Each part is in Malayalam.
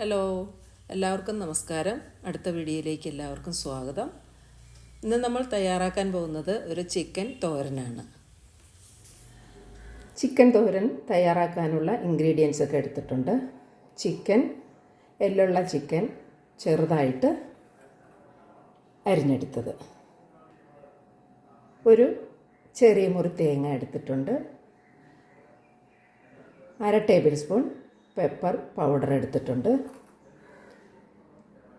ഹലോ എല്ലാവർക്കും നമസ്കാരം. അടുത്ത വീഡിയോയിലേക്ക് എല്ലാവർക്കും സ്വാഗതം. ഇന്ന് നമ്മൾ തയ്യാറാക്കാൻ പോകുന്നത് ഒരു ചിക്കൻ തോരനാണ്. ചിക്കൻ തോരൻ തയ്യാറാക്കാനുള്ള ഇൻഗ്രീഡിയൻസ് ഒക്കെ എടുത്തിട്ടുണ്ട്. ചിക്കൻ എല്ലുള്ള ചിക്കൻ ചെറുതായിട്ട് അരിഞ്ഞെടുത്തത്. ഒരു ചെറിയ മുറി തേങ്ങ എടുത്തിട്ടുണ്ട്. അര ടേബിൾ സ്പൂൺ പെപ്പർ പൗഡർ എടുത്തിട്ടുണ്ട്.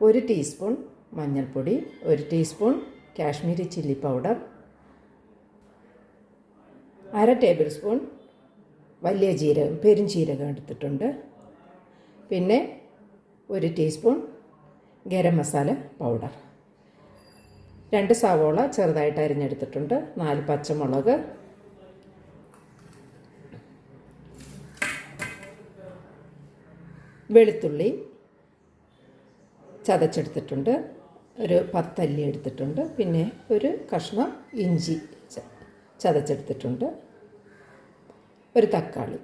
ഒരു ടീസ്പൂൺ മഞ്ഞൾപ്പൊടി ഒരു ടീസ്പൂൺ കാശ്മീരി ചില്ലി പൗഡർ അര ടേബിൾ സ്പൂൺ വലിയ ജീരകം പെരുംജീരകം എടുത്തിട്ടുണ്ട്. പിന്നെ ഒരു ടീസ്പൂൺ ഗരം മസാല പൗഡർ രണ്ട് സവോള ചെറുതായിട്ട് അരിഞ്ഞെടുത്തിട്ടുണ്ട്. നാല് പച്ചമുളക് വെളുത്തുള്ളി ചതച്ചെടുത്തിട്ടുണ്ട്. ഒരു പത്തല്ലി എടുത്തിട്ടുണ്ട്. പിന്നെ ഒരു കഷ്ണം ഇഞ്ചി ചതച്ചെടുത്തിട്ടുണ്ട്. ഒരു തക്കാളി.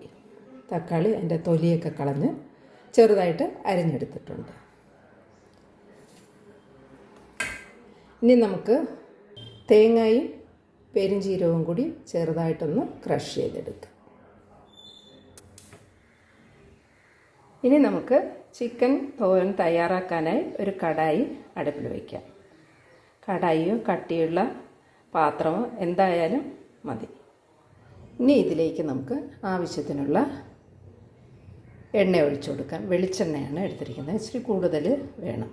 തക്കാളി അതിന്റെ തൊലിയൊക്കെ കളഞ്ഞ് ചെറുതായിട്ട് അരിഞ്ഞെടുത്തിട്ടുണ്ട്. ഇനി നമുക്ക് തേങ്ങയും പെരുംജീരകവും കൂടി ചെറുതായിട്ടൊന്ന് ക്രഷ് ചെയ്തെടുക്കാം. ഇനി നമുക്ക് ചിക്കൻ തോരൻ തയ്യാറാക്കാനായി ഒരു കടായി അടുപ്പിൽ വയ്ക്കാം കടായിയോ കട്ടിയുള്ള പാത്രമോ എന്തായാലും മതി. ഇനി ഇതിലേക്ക് നമുക്ക് ആവശ്യത്തിനുള്ള എണ്ണ ഒഴിച്ചു കൊടുക്കാം. വെളിച്ചെണ്ണയാണ് എടുത്തിരിക്കുന്നത്. ഇച്ചിരി കൂടുതൽ വേണം.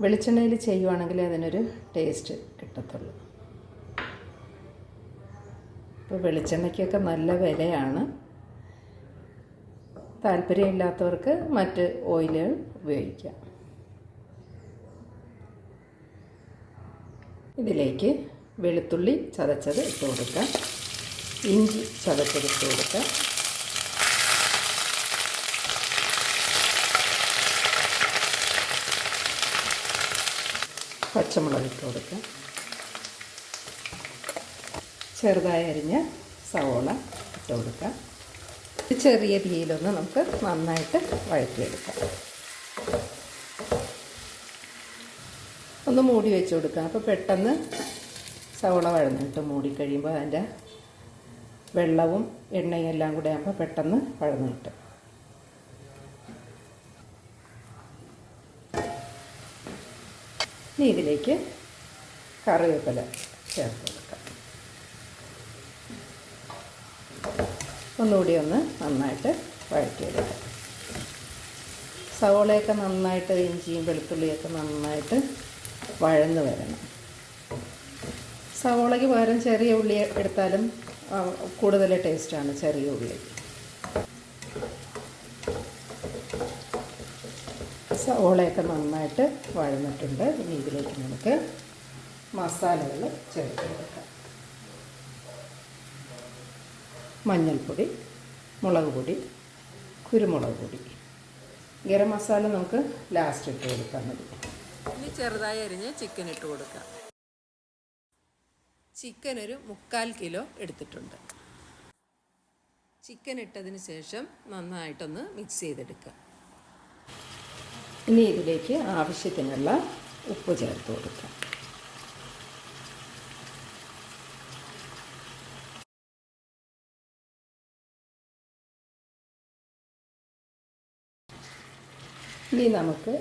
വെളിച്ചെണ്ണയിൽ ചെയ്യുവാണെങ്കിൽ അതിനൊരു ടേസ്റ്റ് കിട്ടത്തുള്ളൂ. ഇപ്പോൾ വെളിച്ചെണ്ണയ്ക്കൊക്കെ നല്ല വിലയാണ്. താല്പര്യമില്ലാത്തവർക്ക് മറ്റ് ഓയിലുകൾ ഉപയോഗിക്കാം. ഇതിലേക്ക് വെളുത്തുള്ളി ചതച്ചത് ഇട്ട് കൊടുക്കാം. ഇഞ്ചി ചതച്ചത് ഇട്ട് കൊടുക്കാം. പച്ചമുളക് ഇട്ട് കൊടുക്കാം. ചെറുതായി അരിഞ്ഞ സവോള ഇട്ട് കൊടുക്കാം. ചെറിയ തീയിലൊന്ന് നമുക്ക് നന്നായിട്ട് വഴറ്റിയെടുക്കാം. ഒന്ന് മൂടി വെച്ച് കൊടുക്കാം. അപ്പോൾ പെട്ടെന്ന് സവോള വഴന്നിട്ട് മൂടി കഴിയുമ്പോൾ അതിന്റെ വെള്ളവും എണ്ണയും എല്ലാം കൂടെ ആകുമ്പോൾ പെട്ടെന്ന് വഴന്നു കിട്ടും. ഇനി ഇതിലേക്ക് കറിവേപ്പില ചേർത്ത് ഒന്നുകൂടി ഒന്ന് നന്നായിട്ട് വഴറ്റിയെടുക്കാം. സവോളയൊക്കെ നന്നായിട്ട് ഇഞ്ചിയും വെളുത്തുള്ളിയൊക്കെ നന്നായിട്ട് വഴന്ന് വരണം. സവോളയ്ക്ക് പകരം ചെറിയ ഉള്ളി എടുത്താലും കൂടുതൽ ടേസ്റ്റാണ് ചെറിയ ഉള്ളി. സവോളയൊക്കെ നന്നായിട്ട് വഴന്നിട്ടുണ്ട്. ഇനി ഇതിലേക്ക് നമുക്ക് മസാലകൾ ചേർത്ത് കൊടുക്കാം. മഞ്ഞൾപ്പൊടി മുളക് പൊടി കുരുമുളക് പൊടി. ഗരം മസാല നമുക്ക് ലാസ്റ്റ് ഇട്ട് കൊടുക്കാൻ മതി. ഇനി ചെറുതായി അരിഞ്ഞ് ചിക്കൻ ഇട്ട് കൊടുക്കാം. ചിക്കൻ ഒരു മുക്കാൽ കിലോ എടുത്തിട്ടുണ്ട്. ചിക്കൻ ഇട്ടതിന് ശേഷം നന്നായിട്ടൊന്ന് മിക്സ് ചെയ്തെടുക്കുക ഇനി ഇതിലേക്ക് ആവശ്യത്തിനുള്ള ഉപ്പ് ചേർത്ത് കൊടുക്കാം. ഇനി നമുക്ക്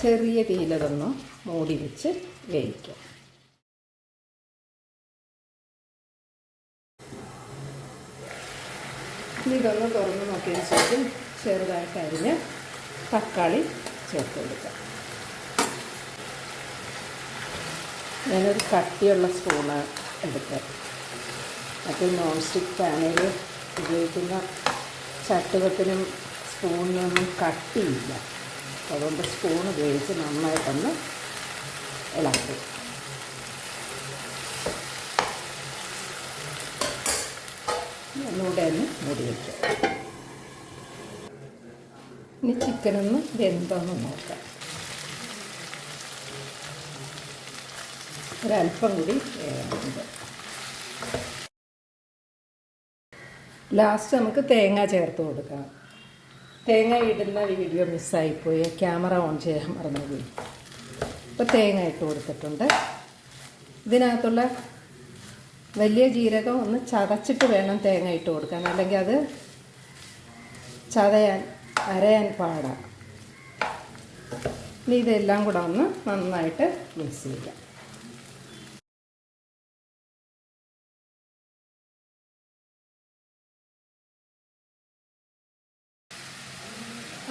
ചെറിയ തീയിലതൊന്ന് മൂടി വെച്ച് വേവിക്കാം. ഇനി ഇതൊന്ന് തുറന്ന് നോക്കിയതിന് ശേഷം ചെറുതായിട്ട് അരിഞ്ഞ് തക്കാളി ചേർത്ത് കൊടുക്കാം. ഞാനൊരു കട്ടിയുള്ള സ്പൂണാണ് എടുക്കാം മറ്റേ നോൺ സ്റ്റിക്ക് പാനയിൽ ഉപയോഗിക്കുന്ന ചട്ടുകത്തിനും സ്പൂണിനൊന്നും കട്ടിയില്ല. അതുകൊണ്ട് സ്പൂൺ ഉപയോഗിച്ച് നന്നായിട്ടൊന്ന് ഇളക്കി. ഒന്നുകൂടെ ഒന്ന് മൂടി വയ്ക്കാം ഇനി ചിക്കനൊന്ന് വെന്തോന്ന് നോക്കാം. ഒരല്പം കൂടി ലാസ്റ്റ് നമുക്ക് തേങ്ങ ചേർത്ത് കൊടുക്കാം. തേങ്ങ ഇടുന്ന വീഡിയോ മിസ്സായിപ്പോയി ക്യാമറ ഓൺ ചെയ്യാൻ മറന്നുപോയി. അപ്പോൾ തേങ്ങ ഇട്ട് കൊടുത്തിട്ടുണ്ട്. ഇതിനകത്തുള്ള വലിയ ജീരകം ഒന്ന് ചതച്ചിട്ട് വേണം തേങ്ങ ഇട്ട് കൊടുക്കാൻ. അല്ലെങ്കിൽ അത് ചതയാൻ അരയാൻ പാടാം. ഇനി ഇതെല്ലാം കൂടെ ഒന്ന് നന്നായിട്ട് മിക്സ് ചെയ്യാം.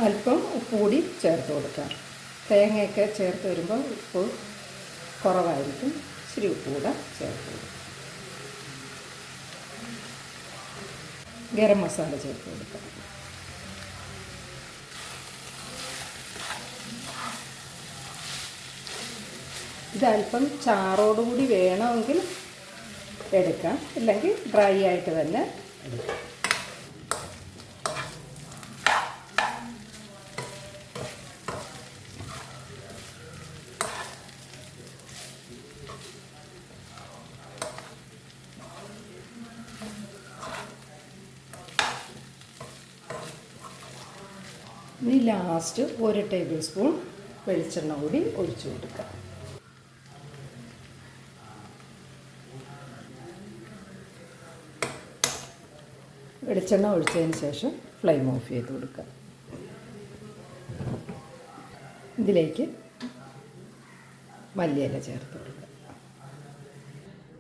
അല്പം ഉപ്പ് കൂടി ചേർത്ത് കൊടുക്കാം. തേങ്ങയൊക്കെ ചേർത്ത് വരുമ്പോൾ ഉപ്പ് കുറവായിരിക്കും. ഇച്ചിരി ഉപ്പ് കൂടെ ചേർത്ത് കൊടുക്കാം. ഗരം മസാല ചേർത്ത് കൊടുക്കാം. ഇതല്പം ചാറോടുകൂടി വേണമെങ്കിൽ എടുക്കാം. അല്ലെങ്കിൽ ഡ്രൈ ആയിട്ട് തന്നെ എടുക്കാം. ഇനി ലാസ്റ്റ് ഒരു ടേബിൾ സ്പൂൺ വെളിച്ചെണ്ണ കൂടി ഒഴിച്ചു കൊടുക്കാം വെളിച്ചെണ്ണ ഒഴിച്ചതിന് ശേഷം ഫ്ലെയിം ഓഫ് ചെയ്ത് കൊടുക്കുക. ഇതിലേക്ക് മല്ലിയില ചേർത്ത് കൊടുക്കുക.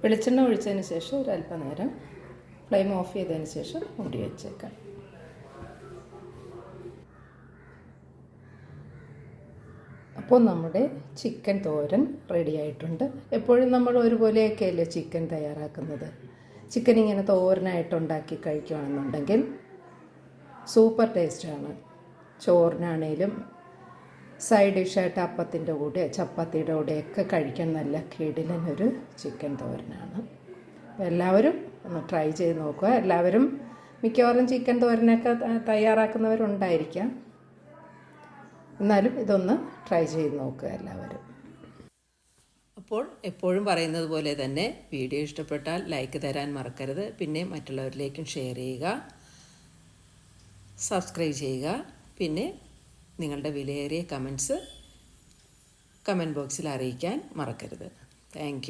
വെളിച്ചെണ്ണ ഒഴിച്ചതിന് ശേഷം ഒരല്പനേരം ഫ്ലെയിം ഓഫ് ചെയ്തതിന് ശേഷം മൂടി വെച്ചേക്കാം. അപ്പോൾ നമ്മുടെ ചിക്കൻ തോരൻ റെഡി ആയിട്ടുണ്ട്. എപ്പോഴും നമ്മൾ ഒരുപോലെയൊക്കെയല്ലേ ചിക്കൻ തയ്യാറാക്കുന്നത്? ചിക്കൻ ഇങ്ങനെ തോരനായിട്ട് ഉണ്ടാക്കി കഴിക്കുകയാണെന്നുണ്ടെങ്കിൽ സൂപ്പർ ടേസ്റ്റാണ് ചോറിനാണേലും സൈഡ് ഡിഷായിട്ട് അപ്പത്തിന്റെ കൂടെ ചപ്പാത്തിയുടെ കൂടെയൊക്കെ കഴിക്കാൻ നല്ല കിടിലനൊരു ചിക്കൻ തോരനാണ്. എല്ലാവരും ഒന്ന് ട്രൈ ചെയ്ത് നോക്കുക. എല്ലാവരും മിക്കവാറും ചിക്കൻ തോരനൊക്കെ തയ്യാറാക്കുന്നവരുണ്ടായിരിക്കാം. എന്നാലും ഇതൊന്ന് ട്രൈ ചെയ്ത് നോക്കുക എല്ലാവരും. അപ്പോൾ എപ്പോഴും പറയുന്നത് പോലെ തന്നെ വീഡിയോ ഇഷ്ടപ്പെട്ടാൽ ലൈക്ക് തരാൻ മറക്കരുത്. പിന്നെ മറ്റുള്ളവരിലേക്കും ഷെയർ ചെയ്യുക. സബ്സ്ക്രൈബ് ചെയ്യുക. പിന്നെ നിങ്ങളുടെ വിലയേറിയ കമൻസ് കമന്റ് ബോക്സിൽ അറിയിക്കാൻ മറക്കരുത്. താങ്ക്